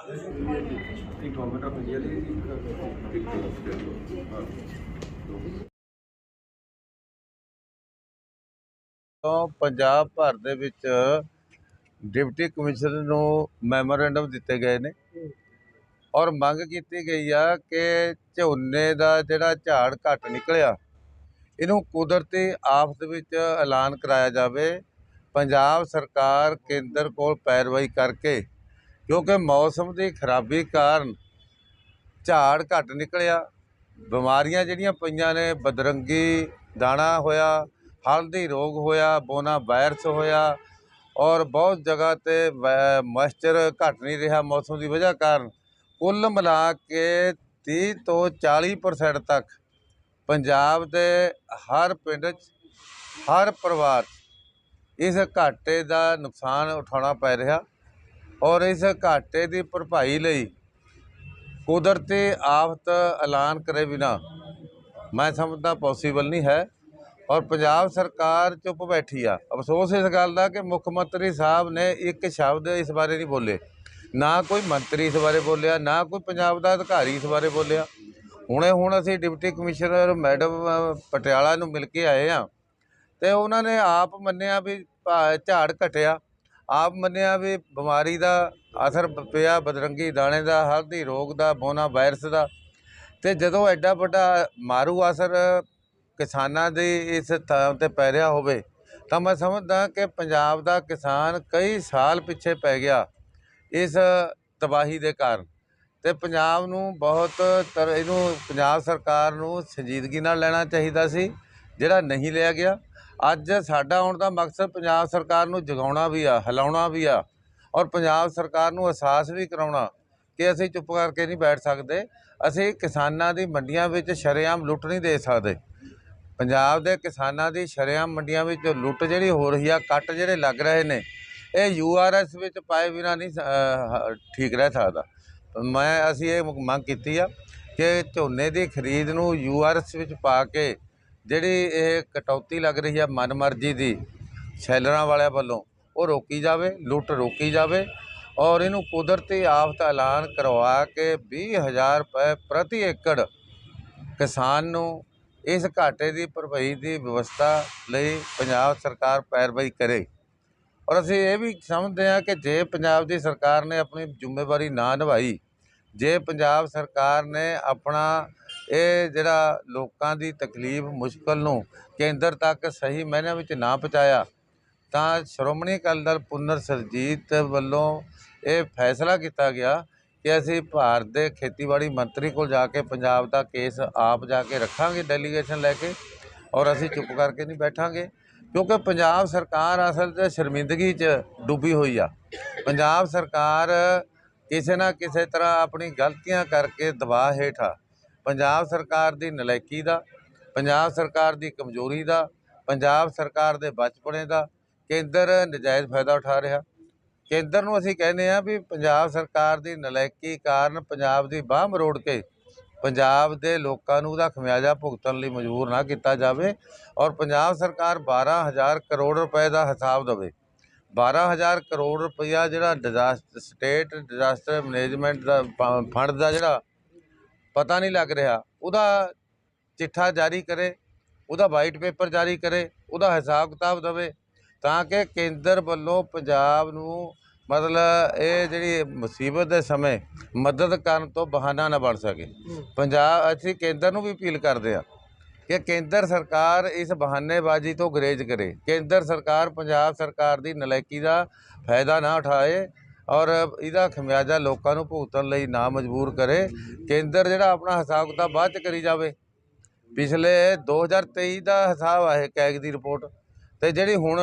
ਇੱਕ government of India ਦੀ ਇੱਕ ਤੋਂ ਪੰਜਾਬ ਭਰ ਦੇ ਵਿੱਚ ਡਿਪਟੀ ਕਮਿਸ਼ਨਰ ਨੂੰ ਮੈਮੋਰੈਂਡਮ ਦਿੱਤੇ ਗਏ ਨੇ। ਔਰ ਮੰਗ ਕੀਤੀ ਗਈ ਆ ਕਿ ਝੋਨੇ ਦਾ ਜਿਹੜਾ ਝਾੜ ਘੱਟ ਨਿਕਲਿਆ, ਇਹਨੂੰ ਕੁਦਰਤੀ ਆਫਤ ਵਿੱਚ ਐਲਾਨ ਕਰਾਇਆ ਜਾਵੇ। ਪੰਜਾਬ ਸਰਕਾਰ ਕੇਂਦਰ ਕੋਲ ਪੈਰਵਾਈ ਕਰਕੇ ਕਿਉਂਕਿ ਮੌਸਮ ਦੀ ਖਰਾਬੀ ਕਾਰਨ ਝਾੜ ਘੱਟ ਨਿਕਲਿਆ। ਬਿਮਾਰੀਆਂ ਜਿਹੜੀਆਂ ਪਈਆਂ ਨੇ, ਬਦਰੰਗੀ, ਦਾਣਾ ਹੋਇਆ, ਹਲਦੀ ਰੋਗ ਹੋਇਆ, ਬੋਨਾ ਵਾਇਰਸ ਹੋਇਆ ਔਰ ਬਹੁਤ ਜਗ੍ਹਾ ਤੇ ਮੋਇਸਚਰ ਘਟ ਨਹੀਂ ਰਿਹਾ ਮੌਸਮ ਦੀ ਵਜ੍ਹਾ ਕਾਰਨ। ਕੁੱਲ ਮਿਲਾ ਕੇ 30 ਤੋਂ 40% ਤੱਕ ਪੰਜਾਬ ਦੇ ਹਰ ਪਿੰਡ 'ਚ, ਹਰ ਪਰਿਵਾਰ ਇਸ ਘਾਟੇ ਦਾ ਨੁਕਸਾਨ ਉਠਾਉਣਾ ਪੈ ਰਿਹਾ। ਔਰ ਇਸ ਘਾਟੇ ਦੀ ਭਰਪਾਈ ਲਈ ਕੁਦਰਤੀ ਆਫਤ ਐਲਾਨ ਕਰੇ ਬਿਨਾ ਮੈਂ ਸਮਝਦਾ ਪੋਸੀਬਲ ਨਹੀਂ ਹੈ। ਔਰ ਪੰਜਾਬ ਸਰਕਾਰ ਚੁੱਪ ਬੈਠੀ ਆ। ਅਫਸੋਸ ਇਸ ਗੱਲ ਦਾ ਕਿ ਮੁੱਖ ਮੰਤਰੀ ਸਾਹਿਬ ਨੇ ਇੱਕ ਸ਼ਬਦ ਇਸ ਬਾਰੇ ਨਹੀਂ ਬੋਲੇ। ਨਾ ਕੋਈ ਮੰਤਰੀ ਇਸ ਬਾਰੇ ਬੋਲਿਆ, ਨਾ ਕੋਈ ਪੰਜਾਬ ਦਾ ਅਧਿਕਾਰੀ ਇਸ ਬਾਰੇ ਬੋਲਿਆ। ਹੁਣੇ ਹੁਣ ਅਸੀਂ ਡਿਪਟੀ ਕਮਿਸ਼ਨਰ ਮੈਡਮ ਪਟਿਆਲਾ ਨੂੰ ਮਿਲ ਕੇ ਆਏ ਆ। ਤੇ ਉਹਨਾਂ ਨੇ ਆਪ ਮੰਨਿਆ ਵੀ ਭਾ- ਝਾੜ ਘਟਿਆ। ਆਪ ਮੰਨਿਆ ਵੀ ਬਿਮਾਰੀ ਦਾ ਅਸਰ ਪਿਆ, ਬਦਰੰਗੀ ਦਾਣੇ ਦਾ, ਹਲਦੀ ਰੋਗ ਦਾ, ਬੋਨਾ ਵਾਇਰਸ ਦਾ। ਤੇ ਜਦੋਂ ਐਡਾ ਵੱਡਾ ਮਾਰੂ ਅਸਰ ਕਿਸਾਨਾਂ ਦੀ ਇਸ ਥਾਂ ਤੇ ਪੈ ਰਿਹਾ ਹੋਵੇ, ਤਾਂ ਮੈਂ ਸਮਝਦਾ ਕਿ ਪੰਜਾਬ ਦਾ ਕਿਸਾਨ ਕਈ ਸਾਲ ਪਿੱਛੇ ਪੈ ਗਿਆ ਇਸ ਤਬਾਹੀ ਦੇ ਕਾਰਨ। ਤੇ ਪੰਜਾਬ ਨੂੰ ਬਹੁਤ ਇਹਨੂੰ ਪੰਜਾਬ ਸਰਕਾਰ ਨੂੰ ਸੰਜੀਦਗੀ ਨਾਲ ਲੈਣਾ ਚਾਹੀਦਾ ਸੀ, ਜਿਹੜਾ ਨਹੀਂ ਲਿਆ ਗਿਆ। ਅੱਜ ਸਾਡਾ ਆਉਣ ਦਾ ਮਕਸਦ ਪੰਜਾਬ ਸਰਕਾਰ ਨੂੰ ਜਗਾਉਣਾ ਵੀ ਆ ਹਿਲਾਉਣਾ ਵੀ ਆ ਔਰ ਪੰਜਾਬ ਸਰਕਾਰ ਨੂੰ ਅਹਿਸਾਸ ਵੀ ਕਰਾਉਣਾ ਕਿ ਅਸੀਂ ਚੁੱਪ ਕਰਕੇ ਨਹੀਂ ਬੈਠ ਸਕਦੇ ਅਸੀਂ ਕਿਸਾਨਾਂ ਦੀ ਮੰਡੀਆਂ ਵਿੱਚ ਸ਼ਰੇਆਮ ਲੁੱਟ ਨਹੀਂ ਦੇ ਸਕਦੇ। ਪੰਜਾਬ ਦੇ ਕਿਸਾਨਾਂ ਦੀ ਸ਼ਰੇਆਮ ਮੰਡੀਆਂ ਵਿੱਚ ਲੁੱਟ ਜਿਹੜੀ ਹੋ ਰਹੀ ਆ ਕੱਟ ਜਿਹੜੇ ਲੱਗ ਰਹੇ ਨੇ ਇਹ ਯੂਆਰਐਸ ਵਿੱਚ ਪਾਏ ਬਿਨਾਂ ਨਹੀਂ ਸ- ਅਹ, ਠੀਕ ਰਹਿ ਸਕਦਾ। ਮੈਂ ਅਸੀਂ ਇਹ ਮੰਗ ਕੀਤੀ ਆ ਕਿ ਝੋਨੇ ਦੀ ਖਰੀਦ ਨੂੰ ਯੂਆਰਐਸ ਵਿੱਚ ਪਾ ਕੇ ਜਿਹੜੀ ਇਹ ਕਟੌਤੀ ਲੱਗ ਰਹੀ ਆ ਮਨਮਰਜ਼ੀ ਦੀ ਸ਼ੈਲਰਾਂ ਵਾਲਿਆਂ ਵੱਲੋਂ, ਉਹ ਰੋਕੀ ਜਾਵੇ, ਲੁੱਟ ਰੋਕੀ ਜਾਵੇ ਔਰ ਇਹਨੂੰ ਕੁਦਰਤੀ ਆਫਤ ਐਲਾਨ ਕਰਵਾ ਕੇ 20000 ਰੁਪਏ ਪ੍ਰਤੀ ਏਕੜ ਕਿਸਾਨ ਨੂੰ ਇਸ ਘਾਟੇ ਦੀ ਭਰਪਾਈ ਦੀ ਵਿਵਸਥਾ ਲਈ ਪੰਜਾਬ ਸਰਕਾਰ ਪੈਰਵਾਈ ਕਰੇ। ਔਰ ਅਸੀਂ ਇਹ ਵੀ ਸਮਝਦੇ ਹਾਂ ਕਿ ਜੇ ਪੰਜਾਬ ਦੀ ਸਰਕਾਰ ਨੇ ਆਪਣੀ ਜ਼ਿੰਮੇਵਾਰੀ ਨਾ ਨਿਭਾਈ, ਜੇ ਪੰਜਾਬ ਸਰਕਾਰ ਨੇ ਆਪਣਾ ਇਹ ਜਿਹੜਾ ਲੋਕਾਂ ਦੀ ਤਕਲੀਫ ਮੁਸ਼ਕਲ ਨੂੰ ਕੇਂਦਰ ਤੱਕ ਸਹੀ ਮਾਇਨਿਆਂ ਵਿੱਚ ਨਾ ਪਹੁੰਚਾਇਆ, ਤਾਂ ਸ਼੍ਰੋਮਣੀ ਅਕਾਲੀ ਦਲ ਪੁਨਰ ਸਰਜੀਤ ਵੱਲੋਂ ਇਹ ਫੈਸਲਾ ਕੀਤਾ ਗਿਆ ਕਿ ਅਸੀਂ ਭਾਰਤ ਦੇ ਖੇਤੀਬਾੜੀ ਮੰਤਰੀ ਕੋਲ ਜਾ ਕੇ ਪੰਜਾਬ ਦਾ ਕੇਸ ਆਪ ਜਾ ਕੇ ਰੱਖਾਂਗੇ ਡੈਲੀਗੇਸ਼ਨ ਲੈ ਕੇ, ਔਰ ਅਸੀਂ ਚੁੱਪ ਕਰਕੇ ਨਹੀਂ ਬੈਠਾਂਗੇ, ਕਿਉਂਕਿ ਪੰਜਾਬ ਸਰਕਾਰ ਅਸਲ 'ਚ ਸ਼ਰਮਿੰਦਗੀ 'ਚ ਡੁੱਬੀ ਹੋਈ ਆ। ਪੰਜਾਬ ਸਰਕਾਰ ਕਿਸੇ ਨਾ ਕਿਸੇ ਤਰ੍ਹਾਂ ਆਪਣੀ ਗਲਤੀਆਂ ਕਰਕੇ ਦਬਾਅ ਹੇਠ ਆ। ਪੰਜਾਬ ਸਰਕਾਰ ਦੀ ਨਲਾਇਕੀ ਦਾ, ਪੰਜਾਬ ਸਰਕਾਰ ਦੀ ਕਮਜ਼ੋਰੀ ਦਾ, ਪੰਜਾਬ ਸਰਕਾਰ ਦੇ ਬਚਪਣੇ ਦਾ ਕੇਂਦਰ ਨਜਾਇਜ਼ ਫਾਇਦਾ ਉਠਾ ਰਿਹਾ। ਕੇਂਦਰ ਨੂੰ ਅਸੀਂ ਕਹਿੰਦੇ ਆ ਵੀ ਪੰਜਾਬ ਸਰਕਾਰ ਦੀ ਨਲਾਇਕੀ ਕਾਰਨ ਪੰਜਾਬ ਦੀ ਬਾਹ ਮਰੋੜ ਕੇ ਪੰਜਾਬ ਦੇ ਲੋਕਾਂ ਨੂੰ ਉਹਦਾ ਖਮਿਆਜਾ ਭੁਗਤਣ ਲਈ ਮਜਬੂਰ ਨਾ ਕੀਤਾ ਜਾਵੇ ਔਰ ਪੰਜਾਬ ਸਰਕਾਰ 12000 ਕਰੋੜ ਰੁਪਏ ਦਾ ਹਿਸਾਬ ਦੇਵੇ। 12000 ਕਰੋੜ ਰੁਪਇਆ ਜਿਹੜਾ ਡਿਜ਼ਾਸਟਰ ਸਟੇਟ ਡਿਜ਼ਾਸਟਰ ਮੈਨੇਜਮੈਂਟ ਦਾ ਫੰਡ ਦਾ ਜਿਹੜਾ ਪਤਾ ਨਹੀਂ ਲੱਗ ਰਿਹਾ। ਉਹਦਾ ਚਿੱਠਾ ਜਾਰੀ ਕਰੇ ਉਹਦਾ ਵਾਈਟ ਪੇਪਰ ਜਾਰੀ ਕਰੇ ਉਹਦਾ ਹਿਸਾਬ ਕਿਤਾਬ ਦੇਵੇ ਤਾਂ ਕਿ ਕੇਂਦਰ ਵੱਲੋਂ ਪੰਜਾਬ ਨੂੰ ਮਤਲਬ ਇਹ ਜਿਹੜੀ ਮੁਸੀਬਤ ਦੇ ਸਮੇਂ ਮਦਦ ਕਰਨ ਤੋਂ ਬਹਾਨਾ ਨਾ ਬਣ ਸਕੇ। ਪੰਜਾਬ ਅਸੀਂ ਕੇਂਦਰ ਨੂੰ ਵੀ ਅਪੀਲ ਕਰਦੇ ਆ ਕਿ ਕੇਂਦਰ ਸਰਕਾਰ ਇਸ ਬਹਾਨੇਬਾਜ਼ੀ ਤੋਂ ਗਰੇਜ ਕਰੇ। ਕੇਂਦਰ ਸਰਕਾਰ ਪੰਜਾਬ ਸਰਕਾਰ ਦੀ ਨਲਾਇਕੀ ਦਾ ਫਾਇਦਾ ਨਾ ਉਠਾਏ ਔਰ ਇਹਦਾ ਖਮਿਆਜਾ ਲੋਕਾਂ ਨੂੰ ਭੁਗਤਣ ਲਈ ਨਾ ਮਜਬੂਰ ਕਰੇ। ਕੇਂਦਰ ਜਿਹੜਾ ਆਪਣਾ ਹਿਸਾਬ ਕਿਤਾਬ ਬਾਅਦ ਚ ਕਰੀ ਜਾਵੇ। ਪਿਛਲੇ 2023 ਦਾ ਹਿਸਾਬ ਆ ਇਹ ਕੈਗ ਦੀ ਰਿਪੋਰਟ। ਤੇ ਜਿਹੜੀ ਹੁਣ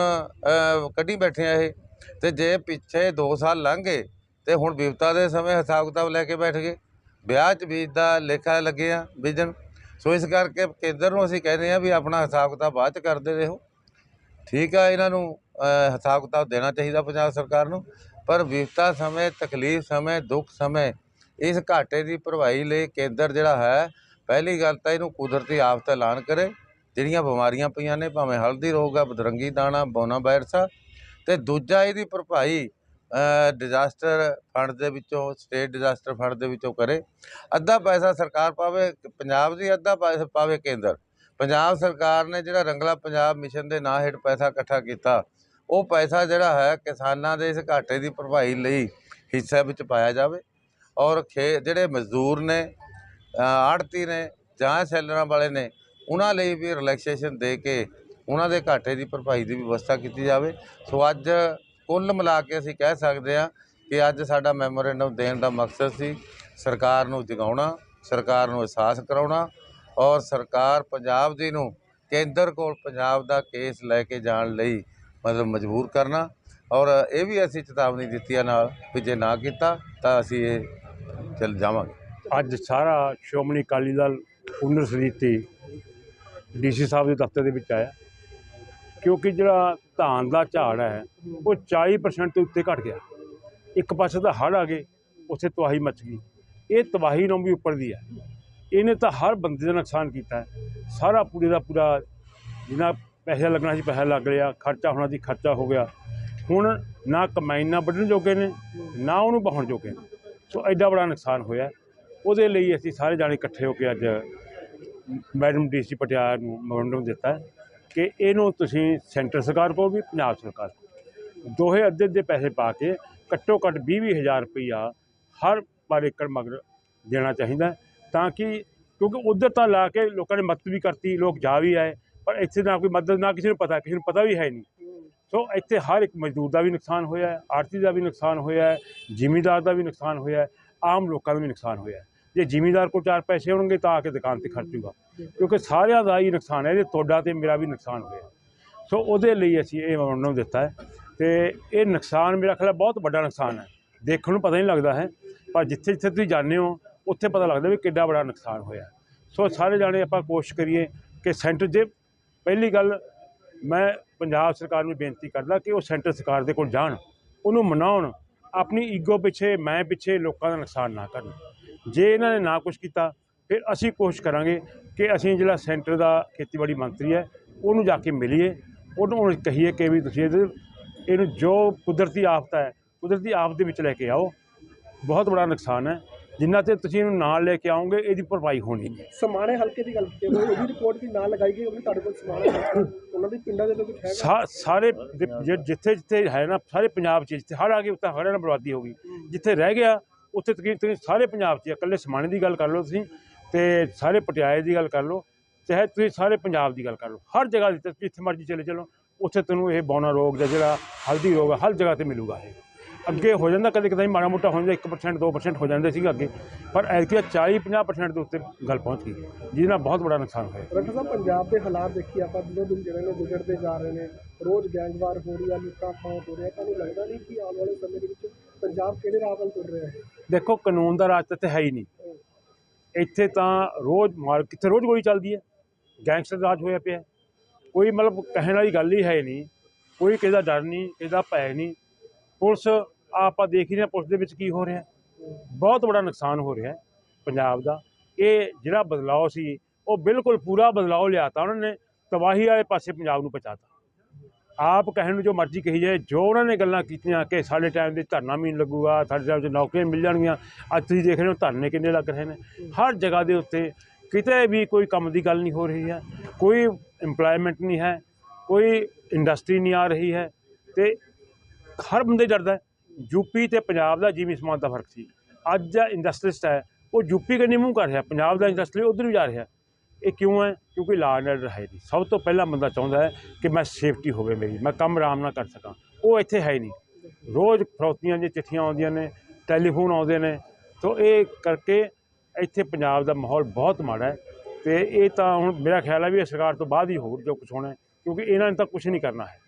ਕੱਢੀ ਬੈਠੇ ਆ ਇਹ। ਤੇ ਜੇ ਪਿੱਛੇ 2 ਸਾਲ ਲੰਘ ਗਏ, ਤੇ ਹੁਣ ਵਿਪਤਾ ਦੇ ਸਮੇਂ ਹਿਸਾਬ ਕਿਤਾਬ ਲੈ ਕੇ ਬੈਠ ਗਏ। ਵਿਆਹ 'ਚ ਬੀਜ ਦਾ ਲੇਖਾ ਲੱਗੇ ਆ ਬੀਜਣ। ਸੋ ਇਸ ਕਰਕੇ ਕੇਂਦਰ ਨੂੰ ਅਸੀਂ ਕਹਿੰਦੇ ਆ ਵੀ ਆਪਣਾ ਹਿਸਾਬ ਕਿਤਾਬ ਬਾਅਦ 'ਚ ਕਰਦੇ ਰਹੋ। ਠੀਕ ਆ, ਇਹਨਾਂ ਨੂੰ ਹਿਸਾਬ ਕਿਤਾਬ ਦੇਣਾ ਚਾਹੀਦਾ ਪੰਜਾਬ ਸਰਕਾਰ ਨੂੰ। ਪਰ ਵਿਪਤਾ ਸਮੇਂ, ਤਕਲੀਫ ਸਮੇਂ, ਦੁੱਖ ਸਮੇਂ, ਇਸ ਘਾਟੇ ਦੀ ਭਰਵਾਈ ਲਈ ਕੇਂਦਰ ਜਿਹੜਾ ਹੈ, ਪਹਿਲੀ ਗੱਲ ਤਾਂ ਇਹਨੂੰ ਕੁਦਰਤੀ ਆਫਤ ਐਲਾਨ ਕਰੇ, ਜਿਹੜੀਆਂ ਬਿਮਾਰੀਆਂ ਪਈਆਂ ਨੇ, ਭਾਵੇਂ ਹਲਦੀ ਰੋਗ ਆ, ਬਦਰੰਗੀ ਦਾਣਾ, ਬੋਨਾ ਵਾਇਰਸ ਆ। ਤੇ ਦੂਜਾ ਇਹਦੀ ਭਰਪਾਈ ਡਿਜ਼ਾਸਟਰ ਫੰਡ ਦੇ ਵਿੱਚੋਂ ਸਟੇਟ ਡਿਜ਼ਾਸਟਰ ਫੰਡ ਦੇ ਵਿੱਚੋਂ ਕਰੇ। ਅੱਧਾ ਪੈਸਾ ਸਰਕਾਰ ਪਾਵੇ, ਪੰਜਾਬ ਦੀ ਅੱਧਾ ਪੈਸਾ ਪਾਵੇ ਕੇਂਦਰ। ਪੰਜਾਬ ਸਰਕਾਰ ਨੇ ਜਿਹੜਾ ਰੰਗਲਾ ਪੰਜਾਬ ਮਿਸ਼ਨ ਦੇ ਨਾਂ ਹੇਠ ਪੈਸਾ ਇਕੱਠਾ ਕੀਤਾ ਉਹ ਪੈਸਾ ਜਿਹੜਾ ਹੈ ਕਿਸਾਨਾਂ ਦੇ ਇਸ ਘਾਟੇ ਦੀ ਭਰਪਾਈ ਲਈ ਹਿੱਸੇ ਵਿੱਚ ਪਾਇਆ ਜਾਵੇ ਔਰ ਖੇ ਜਿਹੜੇ ਮਜ਼ਦੂਰ ਨੇ ਆੜਤੀ ਨੇ ਜਾਂ ਸੈਲਰਾਂ ਵਾਲੇ ਨੇ, ਉਹਨਾਂ ਲਈ ਵੀ ਰਿਲੈਕਸੇਸ਼ਨ ਦੇ ਕੇ ਉਹਨਾਂ ਦੇ ਘਾਟੇ ਦੀ ਭਰਪਾਈ ਦੀ ਵਿਵਸਥਾ ਕੀਤੀ ਜਾਵੇ। ਸੋ ਅੱਜ ਕੁੱਲ ਮਿਲਾ ਕੇ ਅਸੀਂ ਕਹਿ ਸਕਦੇ ਹਾਂ ਕਿ ਅੱਜ ਸਾਡਾ ਮੈਮੋਰੈਂਡਮ ਦੇਣ ਦਾ ਮਕਸਦ ਸੀ ਸਰਕਾਰ ਨੂੰ ਜਗਾਉਣਾ, ਸਰਕਾਰ ਨੂੰ ਅਹਿਸਾਸ ਕਰਾਉਣਾ ਔਰ ਸਰਕਾਰ ਪੰਜਾਬ ਦੀ ਨੂੰ ਕੇਂਦਰ ਕੋਲ ਪੰਜਾਬ ਦਾ ਕੇਸ ਲੈ ਕੇ ਜਾਣ ਲਈ ਮਤਲਬ ਮਜਬੂਰ ਕਰਨਾ ਔਰ ਇਹ ਵੀ ਅਸੀਂ ਚੇਤਾਵਨੀ ਦਿੱਤੀ ਹੈ ਨਾਲ ਵੀ ਜੇ ਨਾ ਕੀਤਾ ਤਾਂ ਅਸੀਂ ਇਹ ਚੱਲ ਜਾਵਾਂਗੇ। ਅੱਜ ਸਾਰਾ ਸ਼੍ਰੋਮਣੀ ਅਕਾਲੀ ਦਲ ਪੁਨਰ ਸਮਿਤੀ ਡੀਸੀ ਸਾਹਿਬ ਦੇ ਦਫ਼ਤਰ ਦੇ ਵਿੱਚ ਆਇਆ। ਕਿਉਂਕਿ ਜਿਹੜਾ ਧਾਨ ਦਾ ਝਾੜ ਹੈ, ਉਹ 40% ਤੋਂ ਉੱਤੇ ਘਟ ਗਿਆ। ਇੱਕ ਪਾਸੇ ਤਾਂ ਹੜ੍ਹ ਆ ਗਏ, ਉੱਥੇ ਤਬਾਹੀ ਮਚ ਗਈ। ਇਹ ਤਬਾਹੀ ਨੂੰ ਵੀ ਉੱਪਰ ਦੀ ਹੈ। ਇਹਨੇ ਤਾਂ ਹਰ ਬੰਦੇ ਦਾ ਨੁਕਸਾਨ ਕੀਤਾ। ਹੈ ਸਾਰਾ ਪੂਰੇ ਦਾ ਪੂਰਾ ਜਿੰਨਾ ਪੈਸੇ ਲੱਗਣਾ ਸੀ, ਪੈਸਾ ਲੱਗ ਰਿਹਾ, ਖਰਚਾ ਹੋਣਾ ਸੀ, ਖਰਚਾ ਹੋ ਗਿਆ। ਹੁਣ ਨਾ ਕਮਾਈਨਾ ਵੱਢਣ ਜੋਗੇ ਨੇ, ਨਾ ਉਹਨੂੰ ਬਹਾਉਣ ਜੋਗੇ ਨੇ। ਸੋ ਐਡਾ ਬੜਾ ਨੁਕਸਾਨ ਹੋਇਆ। ਉਹਦੇ ਲਈ ਅਸੀਂ ਸਾਰੇ ਜਾਣੇ ਇਕੱਠੇ ਹੋ ਕੇ ਅੱਜ ਮੈਡਮ ਡੀਸੀ ਪਟਿਆਲਾ ਨੂੰ ਮੈਮੋਰੰਡਮ ਦਿੱਤਾ ਕਿ ਇਹਨੂੰ ਤੁਸੀਂ ਸੈਂਟਰ ਸਰਕਾਰ ਕੋਲ ਵੀ, ਪੰਜਾਬ ਸਰਕਾਰ ਕੋਲ। ਦੋਹੇ ਅੱਧੇ ਦੇ ਪੈਸੇ ਪਾ ਕੇ ਘੱਟੋ ਘੱਟ 20 ਹਜ਼ਾਰ ਰੁਪਈਆ ਹਰ ਪਰ ਏਕੜ ਮਗਰ ਦੇਣਾ ਚਾਹੀਦਾ ਤਾਂ ਕਿ ਕਿਉਂਕਿ ਉਧਰ ਤਾਂ ਲਾ ਕੇ ਲੋਕਾਂ ਨੇ ਮਦਦ ਵੀ ਕਰਤੀ, ਲੋਕ ਜਾ ਵੀ ਆਏ। ਪਰ ਇੱਥੇ ਨਾ ਕੋਈ ਮਦਦ, ਨਾ ਕਿਸੇ ਨੂੰ ਪਤਾ, ਕਿਸੇ ਨੂੰ ਪਤਾ ਵੀ ਹੈ ਨਹੀਂ। ਸੋ ਇੱਥੇ ਹਰ ਇੱਕ ਮਜ਼ਦੂਰ ਦਾ ਵੀ ਨੁਕਸਾਨ ਹੋਇਆ ਹੈ ਆੜਤੀ ਦਾ ਵੀ ਨੁਕਸਾਨ ਹੋਇਆ ਹੈ, ਜ਼ਿਮੀਂਦਾਰ ਦਾ ਵੀ ਨੁਕਸਾਨ ਹੋਇਆ ਹੈ, ਆਮ ਲੋਕਾਂ ਦਾ ਵੀ ਨੁਕਸਾਨ ਹੋਇਆ ਹੈ। ਜੇ ਜ਼ਿਮੀਂਦਾਰ ਕੋਲ ਚਾਰ ਪੈਸੇ ਹੋਣਗੇ ਤਾਂ ਆ ਕੇ ਦੁਕਾਨ ਤੇ ਖਰਚੂਗਾ ਕਿਉਂਕਿ ਸਾਰਿਆਂ ਦਾ ਹੀ ਨੁਕਸਾਨ ਹੈ ਜੇ ਤੁਹਾਡਾ ਤੇ ਮੇਰਾ ਵੀ ਨੁਕਸਾਨ ਹੋਇਆ ਸੋ ਉਹਦੇ ਲਈ ਅਸੀਂ ਇਹ ਉਹਨਾਂ ਨੂੰ ਦਿੱਤਾ ਹੈ ਤੇ ਇਹ ਨੁਕਸਾਨ ਮੇਰਾ ਖਿਆਲ ਬਹੁਤ ਵੱਡਾ ਨੁਕਸਾਨ ਹੈ। ਦੇਖਣ ਨੂੰ ਪਤਾ ਨਹੀਂ ਲੱਗਦਾ ਹੈ, ਪਰ ਜਿੱਥੇ ਜਿੱਥੇ ਤੁਸੀਂ ਜਾਂਦੇ ਹੋ, ਉੱਥੇ ਪਤਾ ਲੱਗਦਾ ਵੀ ਕਿੱਡਾ ਬੜਾ ਨੁਕਸਾਨ ਹੋਇਆ ਸੋ ਸਾਰੇ ਜਾਣੇ ਆਪਾਂ ਕੋਸ਼ਿਸ਼ ਕਰੀਏ ਕਿ ਸੈਂਟਰ, ਜੇ ਪਹਿਲੀ ਗੱਲ ਮੈਂ ਪੰਜਾਬ ਸਰਕਾਰ ਨੂੰ ਬੇਨਤੀ ਕਰਦਾ ਕਿ ਉਹ ਸੈਂਟਰ ਸਰਕਾਰ ਦੇ ਕੋਲ ਜਾਣ, ਉਹਨੂੰ ਮਨਾਉਣ, ਆਪਣੀ ਈਗੋ ਪਿੱਛੇ, ਮੈਂ ਪਿੱਛੇ ਲੋਕਾਂ ਦਾ ਨੁਕਸਾਨ ਨਾ ਕਰਨ। ਜੇ ਇਹਨਾਂ ਨੇ ਨਾ ਕੁਝ ਕੀਤਾ, ਫਿਰ ਅਸੀਂ ਕੋਸ਼ਿਸ਼ ਕਰਾਂਗੇ ਕਿ ਅਸੀਂ ਜਿਹੜਾ ਸੈਂਟਰ ਦਾ ਖੇਤੀਬਾੜੀ ਮੰਤਰੀ ਹੈ, ਉਹਨੂੰ ਜਾ ਕੇ ਮਿਲੀਏ। ਉਹਨੂੰ ਕਹੀਏ ਕਿ ਵੀ ਤੁਸੀਂ ਇਹਦੇ, ਇਹਨੂੰ ਜੋ ਕੁਦਰਤੀ ਆਫਤ ਹੈ, ਕੁਦਰਤੀ ਆਫਤ ਦੇ ਵਿੱਚ ਲੈ ਕੇ ਆਓ। ਬਹੁਤ ਬੜਾ ਨੁਕਸਾਨ ਹੈ। ਜਿੰਨਾ ਤੇ ਤੁਸੀਂ ਇਹਨੂੰ ਨਾਲ ਲੈ ਕੇ ਆਓਗੇ ਇਹਦੀ ਭਰਪਾਈ ਹੋਣੀ ਨਹੀਂ। ਸਮਾਣੇ ਹਲਕੇ ਦੀ ਗੱਲ ਕੀਤੀ ਉਹਦੀ ਰਿਪੋਰਟ ਵੀ ਨਾਲ ਲਗਾਈ ਗਈ ਉਹ ਵੀ ਤੁਹਾਡੇ ਕੋਲ ਸਮਾਣੇ ਉਹਨਾਂ ਦੀ ਪਿੰਡਾਂ ਦੇ ਲੋਕ ਹੈਗਾ ਸਾ- ਸਾਰੇ ਜਿੱਥੇ ਜਿੱਥੇ ਹੈ ਨਾ ਸਾਰੇ ਪੰਜਾਬ 'ਚ ਜਿੱਥੇ ਹੜ੍ਹ ਆ ਗਏ ਉੱਥੇ ਹੜ੍ਹਾਂ ਨਾਲ ਬਰਬਾਦੀ ਹੋ ਗਈ। ਜਿੱਥੇ ਰਹਿ ਗਿਆ ਉੱਥੇ ਤਕਰੀਬਨ ਸਾਰੇ ਪੰਜਾਬ 'ਚ ਹੀ। ਇਕੱਲੇ ਸਮਾਣੇ ਦੀ ਗੱਲ ਕਰ ਲਓ ਤੁਸੀਂ ਤੇ ਸਾਰੇ ਪਟਿਆਲੇ ਦੀ ਗੱਲ ਕਰ ਲਓ ਚਾਹੇ ਤੁਸੀਂ ਸਾਰੇ ਪੰਜਾਬ ਦੀ ਗੱਲ ਕਰ ਲਓ ਹਰ ਜਗ੍ਹਾ ਜਿੱਥੇ ਜਿੱਥੇ ਮਰਜ਼ੀ ਚਲੇ ਚਲੋ ਉੱਥੇ ਤੁਹਾਨੂੰ ਇਹ ਬੌਨਾ ਰੋਗ ਜਾਂ ਜਿਹੜਾ ਹਲਦੀ ਰੋਗ ਹਰ ਜਗ੍ਹਾ ਤੇ ਮਿਲੂਗਾ ਇਹ। ਅੱਗੇ ਹੋ ਜਾਂਦਾ ਕਦੇ ਕਦੇ ਮਾੜਾ ਮੋਟਾ ਹੋ ਜਾਂਦਾ 1% 2% ਹੋ ਜਾਂਦੇ ਸੀਗੇ ਅੱਗੇ ਪਰ ਐਤਕੀ 40 50% ਦੇ ਉੱਤੇ ਗੱਲ ਪਹੁੰਚ ਗਈ ਜਿਹਦੇ ਨਾਲ ਬਹੁਤ ਬੜਾ ਨੁਕਸਾਨ ਹੋਇਆ। ਡਾਕਟਰ ਸਾਹਿਬ ਪੰਜਾਬ ਦੇ ਹਾਲਾਤ ਦੇਖੀ ਆਪਾਂ ਦਿਨੋਂ ਦਿਨ ਜਿਹੜੇ ਨੇ ਵਿਗੜਦੇ ਜਾ ਰਹੇ ਨੇ ਰੋਜ਼ ਗੈਂਗਵਾਰ ਹੋ ਰਹੀ ਆ ਲੁੱਟਾਂ ਖਾਂ ਹੋ ਰਿਹਾ ਤੁਹਾਨੂੰ ਲੱਗਦਾ ਨਹੀਂ ਕਿ ਆਉਣ ਵਾਲੇ ਸਮੇਂ ਦੇ ਵਿੱਚ ਪੰਜਾਬ ਕਿਹੜੇ ਰਾਹ ਵੱਲ ਤੁਰ ਰਿਹਾ ਹੈ? ਦੇਖੋ ਕਾਨੂੰਨ ਦਾ ਰਾਜ ਤਾਂ ਹੈ ਹੀ ਨਹੀਂ। ਇੱਥੇ ਤਾਂ ਰੋਜ਼ ਮਾਰ ਕਿੱਥੇ ਰੋਜ਼ ਗੋਲੀ ਚੱਲਦੀ ਹੈ? ਗੈਂਗਸਟਰ ਰਾਜ ਹੋਇਆ ਪਿਆ। ਕੋਈ ਮਤਲਬ ਕਹਿਣ ਵਾਲੀ ਗੱਲ ਹੀ ਹੈ ਨਹੀਂ ਕੋਈ ਕਿਸੇ ਦਾ ਡਰ ਨਹੀਂ ਕਿਸੇ ਦਾ ਭੈ ਨਹੀਂ। ਪੁਲਿਸ ਆਪਾਂ ਦੇਖ ਹੀ ਰਹੇ ਪੁਲਿਸ ਦੇ ਵਿੱਚ ਕੀ ਹੋ ਰਿਹਾ ਬਹੁਤ ਬੜਾ ਨੁਕਸਾਨ ਹੋ ਰਿਹਾ ਪੰਜਾਬ ਦਾ। ਇਹ ਜਿਹੜਾ ਬਦਲਾਅ ਸੀ, ਉਹ ਬਿਲਕੁਲ ਪੂਰਾ ਬਦਲਾਅ ਲਿਆਤਾ ਉਹਨਾਂ ਨੇ, ਤਬਾਹੀ ਵਾਲੇ ਪਾਸੇ ਪੰਜਾਬ ਨੂੰ ਪਹੁੰਚਾਤਾ। ਆਪ ਕਹਿਣ ਨੂੰ ਜੋ ਮਰਜ਼ੀ ਕਹੀ ਜਾਏ, ਜੋ ਉਹਨਾਂ ਨੇ ਗੱਲਾਂ ਕੀਤੀਆਂ ਕਿ ਸਾਡੇ ਟਾਈਮ ਦੇ ਧਰਨਾ ਵੀ ਨਹੀਂ ਲੱਗੂਗਾ, ਸਾਡੇ ਟਾਈਮ 'ਚ ਨੌਕਰੀਆਂ ਮਿਲ ਜਾਣਗੀਆਂ, ਅੱਜ ਤੁਸੀਂ ਦੇਖ ਰਹੇ ਹੋ ਧਰਨੇ ਕਿੰਨੇ ਲੱਗ ਰਹੇ ਨੇ। ਹਰ ਜਗ੍ਹਾ ਦੇ ਉੱਤੇ ਕਿਤੇ ਵੀ ਕੋਈ ਕੰਮ ਦੀ ਗੱਲ ਨਹੀਂ ਹੋ ਰਹੀ ਹੈ, ਕੋਈ ਏਮਪਲੋਇਮੈਂਟ ਨਹੀਂ ਹੈ, ਕੋਈ ਇੰਡਸਟਰੀ ਨਹੀਂ ਆ ਰਹੀ ਹੈ ਤੇ ਹਰ ਬੰਦੇ ਡਰਦਾ ਯੂਪੀ ਤੇ ਪੰਜਾਬ ਦਾ ਜਿਵੇਂ ਸਮਾਨ ਦਾ ਫ਼ਰਕ ਸੀ। ਅੱਜ ਦਾ ਇੰਡਸਟਰੀਸਟ ਹੈ, ਉਹ ਯੂਪੀ ਕੰਨੀ ਮੂੰਹ ਕਰ ਰਿਹਾ, ਪੰਜਾਬ ਦਾ ਇੰਡਸਟਰੀ ਉਧਰ ਨੂੰ ਜਾ ਰਿਹਾ। ਇਹ ਕਿਉਂ ਹੈ? ਕਿਉਂਕਿ ਲਾਅ ਐਂਡ ਆਰਡਰ ਹੈ ਨਹੀਂ। ਸਭ ਤੋਂ ਪਹਿਲਾਂ ਬੰਦਾ ਚਾਹੁੰਦਾ ਹੈ ਕਿ ਮੈਂ ਸੇਫਟੀ ਹੋਵੇ ਮੇਰੀ, ਮੈਂ ਕੰਮ ਆਰਾਮ ਨਾਲ ਕਰ ਸਕਾਂ। ਉਹ ਇੱਥੇ ਹੈ ਹੀ ਨਹੀਂ। ਰੋਜ਼ ਫਰੋਤੀਆਂ ਦੀਆਂ ਚਿੱਠੀਆਂ ਆਉਂਦੀਆਂ ਨੇ ਟੈਲੀਫੋਨ ਆਉਂਦੇ ਨੇ। ਤੋਂ ਇਹ ਕਰਕੇ ਇੱਥੇ ਪੰਜਾਬ ਦਾ ਮਾਹੌਲ ਬਹੁਤ ਮਾੜਾ ਹੈ। ਤੇ ਇਹ ਤਾਂ ਹੁਣ ਮੇਰਾ ਖਿਆਲ ਹੈ ਵੀ ਇਹ ਸਰਕਾਰ ਤੋਂ ਬਾਅਦ ਹੀ ਹੋਰ ਜੋ ਕੁਝ ਹੋਣਾ ਕਿਉਂਕਿ ਇਹਨਾਂ ਨੇ ਤਾਂ ਕੁਝ ਨਹੀਂ ਕਰਨਾ ਹੈ।